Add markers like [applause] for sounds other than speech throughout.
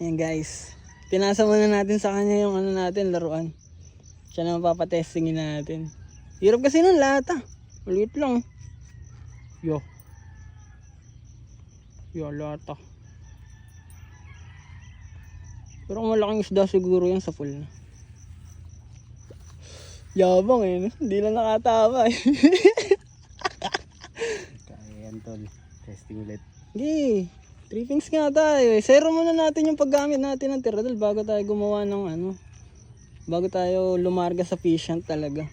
Ayan guys. Pinasa muna natin sa kanya yung ano natin, laruan. Siya na mapapatestingin natin. Hirap kasi ng lata. Maliit lang. Yo. Yo, lata. Pero kung malaking isda siguro yan sa pool na. Yabang eh. Hindi lang nakatama eh. [laughs] Kaya yan tol. Testing ulit. Hindi. Trippings nga tayo eh. Zero muna natin yung paggamit natin ng tiradol bago tayo gumawa ng ano. Bago tayo lumarga sa fishant talaga.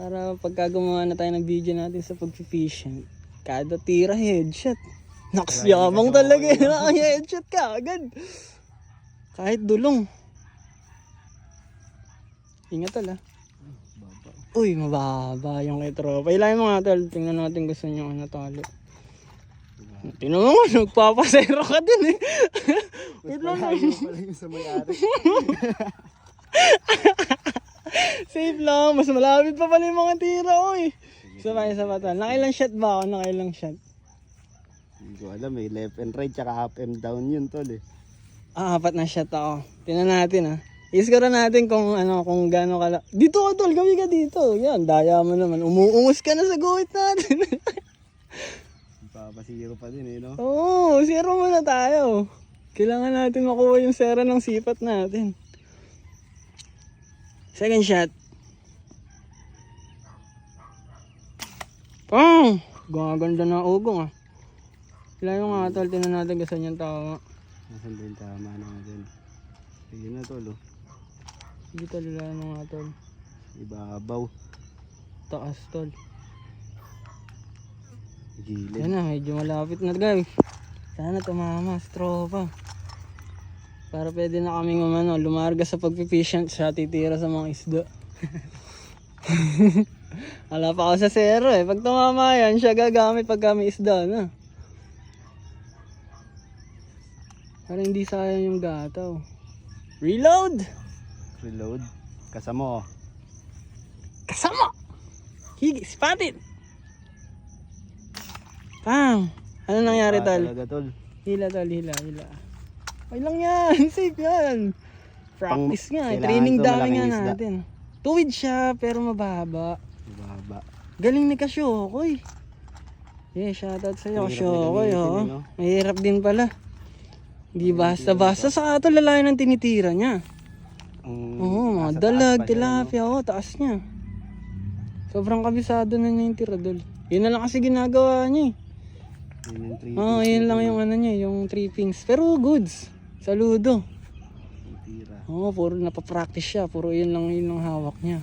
Para pagka gumawa na tayo ng video natin sa pag-fishant, kada tira headshot. Naks yabang talaga eh. Naka headshot ka agad. Kahit dulong. Ingat tala. Baba. Uy, mababa yung kay tropa. Ilayin mo nga tol. Tingnan natin gusto nyo ano talo. Tingnan mo [laughs] nagpapasero ka din eh. Lang. Malayo pala yung sa may-ari. [laughs] Safe lang. Mas malapit pa pala yung mga tira ko eh. Isa pa, isa pa. Nakailang shot ba ako? Nakailang shot? Hindi ko alam eh. Left and right tsaka up and down yun tol eh. Ah, apat na shot ako. Tingnan natin ah. Iskara natin kung ano, kung gaano kala. Dito ka tol, kami ka dito. Yan, daya mo naman. Umuungos ka na sa guhit natin. [laughs] Papasiro pa din eh no. Oo, zero muna tayo. Kailangan natin makuha yung sera ng sipat natin. Second shot. Pang! Gaganda na ugong ah. Kailangan yung nga tol, tinan natin kasi yung tao. Nasaan yung tama natin? Sige na tol oh. Sige tol, mo nga tol. Ibabaw. Taas tol. Gilid. Yan na, medyo malapit na guys. Sana tumama, sa tropa. Para pwede na kaming umano, lumarga sa pagpipishant siya titira sa mga isda. [laughs] Wala pa ako sa zero eh. Pag tumama yan, siya gagamit pag kami isda na. Para hindi sayang yung gataw. Reload! Reload. Kasama oh. Kasama! Higi, spotted! Pang! Ano nangyari Ah, tal? Talaga tol. Hila tol, hila, hila. Okay lang yan, [laughs] safe yan. Practice nga, training dami nga isda. natin. Tuwid siya, pero mababa. Ibaba. Galing ni Kasyokoy. Yeah, shoutout sa'yo, Kasyokoy. Oh. no? Mahirap din pala. Di basta-basta sa ato lalaki ng tinitira niya. Ang Oo, mga dalag, tilapia, oh, taas niya. Sobrang kabisado na niya yung tiradol. Yun na lang kasi ginagawa niya eh. no? Yun yung three Oo, piece yun lang yung ano niya, yung trippings. Pero goods. Saludo. Yung. Oo, puro napapractice siya. Puro yun lang yun ang hawak niya.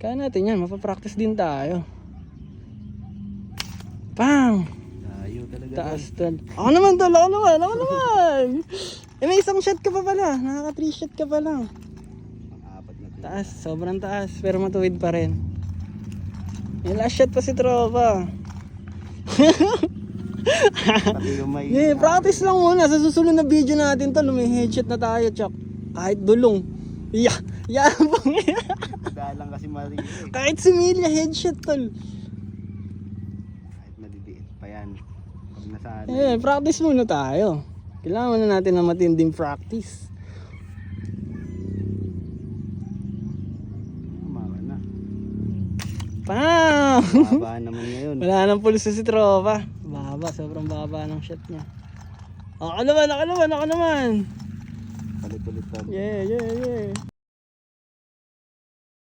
Kaya natin yan, mapapractice din tayo. Pang! Layo talaga. Taas tol. Ako naman tol, ako naman, ako naman! Eh [laughs] may isang shot ka pa pala, nakaka 3 shot ka pa lang. Ang apat na tira. Taas, sobrang taas, pero matuwid pa rin. May last shot pa si tropa. Yeah, [laughs] practice lang muna. Sa susunod na video natin to, may headshot na tayo, Chok. Kahit dulong. Yeah, yabang [laughs] Dahil lang kasi mali eh. Kahit sumilya, headshot tol. Kahit maliliit pa yan. Pag nasaan. Eh, practice muna tayo. Kailangan muna natin ng matinding practice. Umawa Baba naman ngayon. Wala nang pulso si tropa. Baba, sobrang baba ng shot niya. Ako naman, ako naman, ako naman. Palit-ulit pa. Yeah, yeah, yeah.